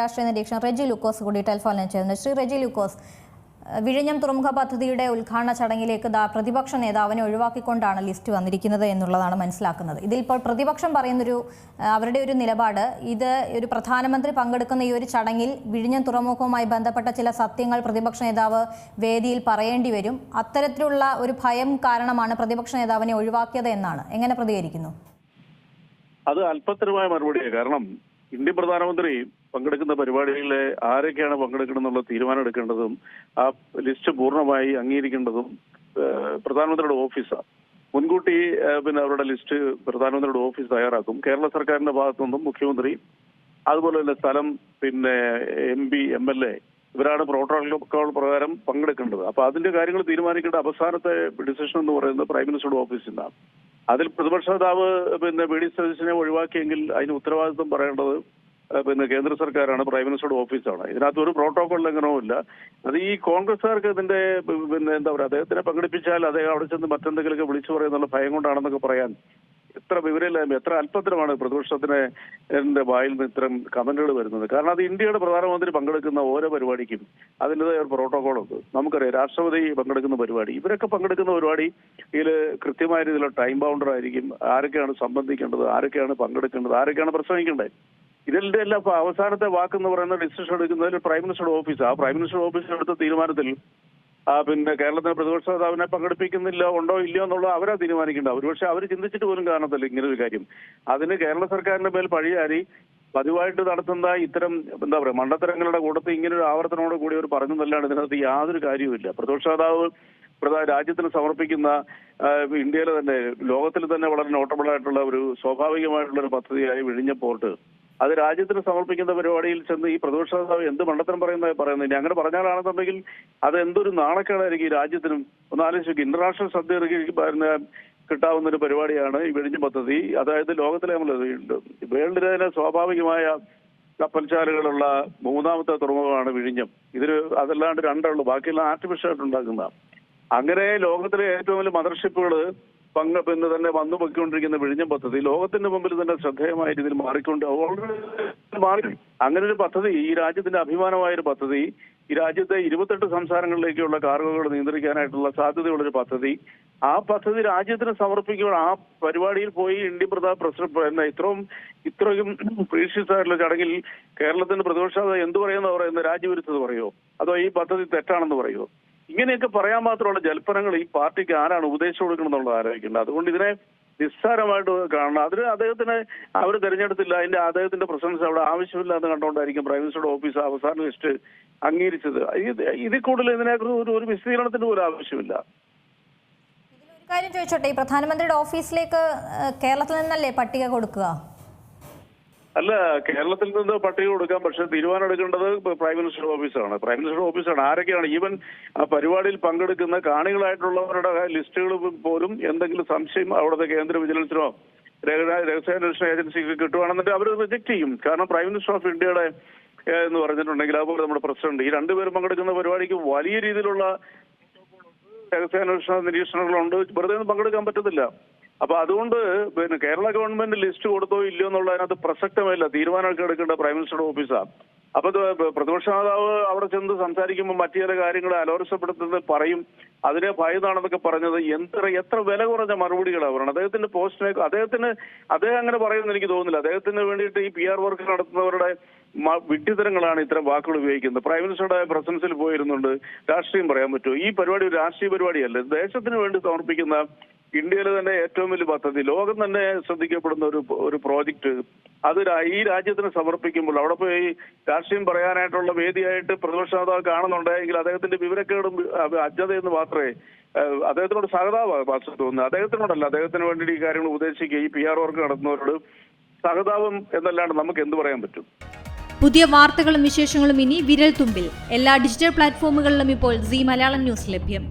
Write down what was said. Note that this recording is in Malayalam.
രാഷ്ട്രീയ നിരീക്ഷകൻ റെജി ലൂക്കോസ് കൂടി ടെലിഫോണിൽ ചേർന്നു. ശ്രീ റെജി ലൂക്കോസ് വിഴിഞ്ഞം തുറമുഖ പദ്ധതിയുടെ ഉദ്ഘാടന ചടങ്ങിലേക്ക് പ്രതിപക്ഷ നേതാവിനെ ഒഴിവാക്കിക്കൊണ്ടാണ് ലിസ്റ്റ് വന്നിരിക്കുന്നത് എന്നുള്ളതാണ് മനസ്സിലാക്കുന്നത്. ഇതിലിപ്പോൾ പ്രതിപക്ഷം പറയുന്നൊരു അവരുടെ ഒരു നിലപാട് ഇത് ഒരു പ്രധാനമന്ത്രി പങ്കെടുക്കുന്ന ഈ ഒരു ചടങ്ങിൽ വിഴിഞ്ഞം തുറമുഖവുമായി ബന്ധപ്പെട്ട ചില സത്യങ്ങൾ പ്രതിപക്ഷ നേതാവ് വേദിയിൽ പറയേണ്ടി വരും. അത്തരത്തിലുള്ള ഒരു ഭയം കാരണമാണ് പ്രതിപക്ഷ നേതാവിനെ ഒഴിവാക്കിയത് എന്നാണ്. എങ്ങനെ പ്രതികരിക്കുന്നു? അത് അല്പത്തരമായ മറുപടിയാണ് കാരണം ഇന്ത്യൻ പ്രധാനമന്ത്രി പങ്കെടുക്കുന്ന പരിപാടികളിൽ ആരൊക്കെയാണ് പങ്കെടുക്കണം എന്നുള്ള തീരുമാനം എടുക്കേണ്ടതും ആ ലിസ്റ്റ് പൂർണമായി അംഗീകരിക്കേണ്ടതും പ്രധാനമന്ത്രിയുടെ ഓഫീസാണ് മുൻകൂട്ടി പിന്നെ അവരുടെ ലിസ്റ്റ് പ്രധാനമന്ത്രിയുടെ ഓഫീസ് തയ്യാറാക്കും. കേരള സർക്കാരിന്റെ ഭാഗത്തു നിന്നും മുഖ്യമന്ത്രി അതുപോലെ തന്നെ സ്ഥലം പിന്നെ M P M L A ഇവരാണ് പ്രോട്ടോകോൾ പ്രകാരം പങ്കെടുക്കേണ്ടത്. അപ്പൊ അതിന്റെ കാര്യങ്ങൾ തീരുമാനിക്കേണ്ട അവസാനത്തെ ഡിസിഷൻ എന്ന് പറയുന്നത് പ്രൈം മിനിസ്റ്ററുടെ ഓഫീസിൽ നിന്നാണ്. അതിൽ പ്രതിപക്ഷ നേതാവ് പിന്നെ വി ഡി സതീശനെ ഒഴിവാക്കിയെങ്കിൽ അതിന് ഉത്തരവാദിത്വം പറയേണ്ടത് പിന്നെ കേന്ദ്ര സർക്കാരാണ് പ്രൈം മിനിസ്റ്ററുടെ ഓഫീസാണ്. ഇതിനകത്ത് ഒരു പ്രോട്ടോകോൾ ലംഘനവും ഇല്ല. അത് ഈ കോൺഗ്രസ്സുകാർക്ക് ഇതിന്റെ പിന്നെ എന്താ പറയുക അദ്ദേഹത്തിനെ പങ്കെടുപ്പിച്ചാൽ അദ്ദേഹം അവിടെ ചെന്ന് മറ്റെന്തെങ്കിലുമൊക്കെ വിളിച്ചു പറയുന്നുള്ള ഭയം കൊണ്ടാണെന്നൊക്കെ പറയാൻ എത്ര വിവരമില്ലായ്മ എത്ര അല്പത്തരമാണ് പ്രതിപക്ഷത്തിന് എന്റെ വായിൽ നിന്ന് ഇത്തരം കമന്റുകൾ വരുന്നത്. കാരണം അത് ഇന്ത്യയുടെ പ്രധാനമന്ത്രി പങ്കെടുക്കുന്ന ഓരോ പരിപാടിക്കും അതിന്റെതായ ഒരു പ്രോട്ടോകോളുണ്ട് നമുക്കറിയാം രാഷ്ട്രപതി പങ്കെടുക്കുന്ന പരിപാടി ഇവരൊക്കെ പങ്കെടുക്കുന്ന പരിപാടി ഇതിൽ കൃത്യമായ രീതിയിലുള്ള ടൈം ബൗണ്ടർ ആയിരിക്കും. ആരൊക്കെയാണ് സംബന്ധിക്കേണ്ടത് ആരൊക്കെയാണ് പങ്കെടുക്കേണ്ടത് ആരൊക്കെയാണ് പ്രസംഗിക്കേണ്ടത്? ഇതിന്റെ എല്ലാം അവസാനത്തെ വാക്കെന്ന് പറയുന്ന ഡിസിഷൻ എടുക്കുന്നതിൽ പ്രൈം മിനിസ്റ്റർ ഓഫീസ് ആ. പ്രൈം മിനിസ്റ്റർ ഓഫീസിൽ എടുത്ത തീരുമാനത്തിൽ പിന്നെ കേരളത്തിലെ പ്രതിപക്ഷ നേതാവിനെ പങ്കെടുപ്പിക്കുന്നില്ല ഉണ്ടോ ഇല്ലയോ എന്നുള്ളത് അവരാ തീരുമാനിക്കേണ്ട ഒരുപക്ഷെ അവർ ചിന്തിച്ചിട്ട് പോലും കാണത്തില്ല ഇങ്ങനെ ഒരു കാര്യം. അതിന് കേരള സർക്കാരിന്റെ മേൽ പഴിയാരി പതിവായിട്ട് നടത്തുന്ന ഇത്തരം എന്താ പറയുക മണ്ടത്തരങ്ങളുടെ കൂട്ടത്തിൽ ഇങ്ങനെ ഒരു ആവർത്തനോട് കൂടി അവർ പറഞ്ഞു പറഞ്ഞതല്ലാണ് ഇതിനകത്ത് യാതൊരു കാര്യവുമില്ല. പ്രതിപക്ഷ നേതാവ് രാജ്യത്തിന് സമർപ്പിക്കുന്ന ഇന്ത്യയിലെ തന്നെ ലോകത്തിൽ തന്നെ വളരെ നോട്ടബിൾ ആയിട്ടുള്ള ഒരു സ്വാഭാവികമായിട്ടുള്ള ഒരു പദ്ധതിയായി വിഴിഞ്ഞ പോർട്ട് അത് രാജ്യത്തിന് സമർപ്പിക്കുന്ന പരിപാടിയിൽ ചെന്ന് ഈ പ്രതിപക്ഷ നേതാവ് എന്ത് മണ്ടത്തരം പറയുന്നതായി പറയുന്നത് ഇനി അങ്ങനെ പറഞ്ഞാലാണെന്നുണ്ടെങ്കിൽ അത് എന്തൊരു നാണക്കേടായിരിക്കും ഈ രാജ്യത്തിനും? ഒന്ന് ആലോചിച്ചു ഇന്റർനാഷണൽ ശ്രദ്ധ കിട്ടാവുന്ന ഒരു പരിപാടിയാണ് ഈ വെടിഞ്ഞ പദ്ധതി. അതായത് ലോകത്തിലെ നമ്മൾ വേൾഡിലെ തന്നെ സ്വാഭാവികമായ കപ്പൽച്ചാലുകളുള്ള മൂന്നാമത്തെ തുറമുഖമാണ് വിഴിഞ്ഞം. ഇതിന് അതല്ലാണ്ട് രണ്ടുള്ളൂ ബാക്കിയെല്ലാം ആർട്ടിഫിഷ്യൽ ആയിട്ട് ഉണ്ടാക്കുന്ന അങ്ങനെ ലോകത്തിലെ ഏറ്റവും വലിയ മദർഷിപ്പുകൾ പങ്ക് പിന്നെ തന്നെ വന്നു പൊയ്ക്കൊണ്ടിരിക്കുന്ന വിഴിഞ്ഞ പദ്ധതി ലോകത്തിന്റെ മുമ്പിൽ തന്നെ ശ്രദ്ധേയമായ രീതിയിൽ മാറിക്കൊണ്ട് മാറി. അങ്ങനെ ഒരു പദ്ധതി ഈ രാജ്യത്തിന്റെ അഭിമാനമായ ഒരു പദ്ധതി ഈ രാജ്യത്തെ ഇരുപത്തെട്ട് സംസ്ഥാനങ്ങളിലേക്കുള്ള കാർഗോകൾ നിയന്ത്രിക്കാനായിട്ടുള്ള സാധ്യതയുള്ള ഒരു പദ്ധതി. ആ പദ്ധതി രാജ്യത്തിന് സമർപ്പിക്കുമ്പോൾ ആ പരിപാടിയിൽ പോയി ഇന്ത്യ പ്രധാന പ്രസിഡന്റ് ഇത്രയും ഇത്രയും പ്രീക്ഷിച്ചായിട്ടുള്ള ചടങ്ങിൽ കേരളത്തിന്റെ പ്രതിപക്ഷ എന്ത് പറയുന്ന പറയുന്ന? രാജ്യവിരുദ്ധത പറയോ അതോ ഈ പദ്ധതി തെറ്റാണെന്ന് പറയോ ഇങ്ങനെയൊക്കെ പറയാൻ മാത്രമുള്ള ജൽപ്പനങ്ങൾ ഈ പാർട്ടിക്ക് ആരാണ് ഉപദേശിച്ചു കൊടുക്കണമെന്നുള്ളത് ആലോചിക്കേണ്ടത് അതുകൊണ്ട് ഇതിനെ നിസ്സാരമായിട്ട് കാണണം. അതിന് അദ്ദേഹത്തിന് അവർ തെരഞ്ഞെടുത്തില്ല. അതിന്റെ അദ്ദേഹത്തിന്റെ പ്രസൻസ് അവിടെ ആവശ്യമില്ല എന്ന് കണ്ടുകൊണ്ടായിരിക്കും പ്രൈം മിനിസ്റ്ററുടെ ഓഫീസ് അവസാന ലിസ്റ്റ് അംഗീകരിച്ചത്. ഇത് ഇതിൽ കൂടുതൽ ഇതിനെക്കുറിച്ച് ഒരു ഒരു വിശദീകരണത്തിന് പോലും ആവശ്യമില്ല. കാര്യം ചോദിച്ചോട്ടെ. ഈ പ്രധാനമന്ത്രിയുടെ ഓഫീസിലേക്ക് കേരളത്തിൽ നിന്നല്ലേ പട്ടിക കൊടുക്കുക? അല്ല കേരളത്തിൽ നിന്ന് പട്ടിക കൊടുക്കാം പക്ഷെ തീരുമാനം എടുക്കേണ്ടത് പ്രൈം മിനിസ്റ്റർ ഓഫീസാണ് പ്രൈം മിനിസ്റ്റർ ഓഫീസാണ് ആരൊക്കെയാണ് ഈവൻ ആ പരിപാടിയിൽ പങ്കെടുക്കുന്ന കാണികളായിട്ടുള്ളവരുടെ ലിസ്റ്റുകൾ പോലും എന്തെങ്കിലും സംശയം അവിടുത്തെ കേന്ദ്ര വിജിലൻസിനോ രഹ- രഹസ്യാന്വേഷണ ഏജൻസിക്ക് കിട്ടുവാണെന്നുണ്ടെങ്കിൽ അവർ റിജക്ട് ചെയ്യും. കാരണം പ്രൈം മിനിസ്റ്റർ ഓഫ് ഇന്ത്യയുടെ എന്ന് പറഞ്ഞിട്ടുണ്ടെങ്കിൽ അതുപോലെ നമ്മുടെ പ്രസിഡന്റ്. ഈ രണ്ടുപേരും പങ്കെടുക്കുന്ന പരിപാടിക്ക് വലിയ രീതിയിലുള്ള രഹസ്യാന്വേഷണ നിരീക്ഷണങ്ങളുണ്ട്. വെറുതെ ഒന്നും പങ്കെടുക്കാൻ പറ്റത്തില്ല. അപ്പൊ അതുകൊണ്ട് പിന്നെ കേരള ഗവൺമെന്റ് ലിസ്റ്റ് കൊടുത്തോ ഇല്ലയോ എന്നുള്ള അതിനകത്ത് പ്രസക്തമല്ല തീരുമാനമൊക്കെ എടുക്കേണ്ട പ്രൈം മിനിസ്റ്ററുടെ ഓഫീസാണ് അപ്പൊ പ്രതിപക്ഷ നേതാവ് അവിടെ ചെന്ന് സംസാരിക്കുമ്പോൾ മറ്റു ചില കാര്യങ്ങൾ അലോസപ്പെടുത്തുന്നത് പറയും. അതിനെ ഭയതാണെന്നൊക്കെ പറഞ്ഞത് എത്ര എത്ര വില കുറഞ്ഞ മറുപടികളാണ് പറയുന്നത് അദ്ദേഹത്തിന്റെ പോസ്റ്റിനെ അദ്ദേഹത്തിന് അദ്ദേഹം അങ്ങനെ പറയുമെന്ന് എനിക്ക് തോന്നുന്നില്ല. അദ്ദേഹത്തിന് വേണ്ടിയിട്ട് ഈ പി ആർ വർക്ക് നടത്തുന്നവരുടെ വിഡ്ഢിതരങ്ങളാണ് ഇത്തരം വാക്കുകൾ ഉപയോഗിക്കുന്നത്. പ്രൈം മിനിസ്റ്ററുടെ പ്രസൻസിൽ പോയിരുന്നുണ്ട്. രാഷ്ട്രീയം പറയാൻ പറ്റുമോ? ഈ പരിപാടി ഒരു രാഷ്ട്രീയ പരിപാടിയല്ല. ദേശത്തിന് വേണ്ടി സമർപ്പിക്കുന്ന ഇന്ത്യയിലെ തന്നെ ഏറ്റവും വലിയ പദ്ധതി ലോകം തന്നെ ശ്രദ്ധിക്കപ്പെടുന്ന ഒരു ഒരു പ്രോജക്റ്റ്. അത് ഈ രാജ്യത്തിന് സമർപ്പിക്കുമ്പോൾ അവിടെ പോയി രാഷ്ട്രീയം പറയാനായിട്ടുള്ള വേദിയായിട്ട് പ്രതിപക്ഷ നേതാവ് കാണുന്നുണ്ടെങ്കിൽ അദ്ദേഹത്തിന്റെ വിവരക്കേടും അജ്ഞതയെന്ന് മാത്രമേ അദ്ദേഹത്തിനോട് സഹതാപ തോന്നുന്നത് അദ്ദേഹത്തിനോടല്ല അദ്ദേഹത്തിന് വേണ്ടി ഈ കാര്യങ്ങൾ ഉപദേശിക്കുക ഈ പി ആർ വർക്ക് നടത്തുന്നവരോട് സഹതാപം എന്നല്ലാണ്ട് നമുക്ക് എന്ത് പറയാൻ പറ്റും? പുതിയ വാർത്തകളും വിശേഷങ്ങളും ഇനി വിരൽ തുമ്പിൽ എല്ലാ ഡിജിറ്റൽ പ്ലാറ്റ്ഫോമുകളിലും ഇപ്പോൾ സി മലയാളം ന്യൂസ് ലഭ്യം.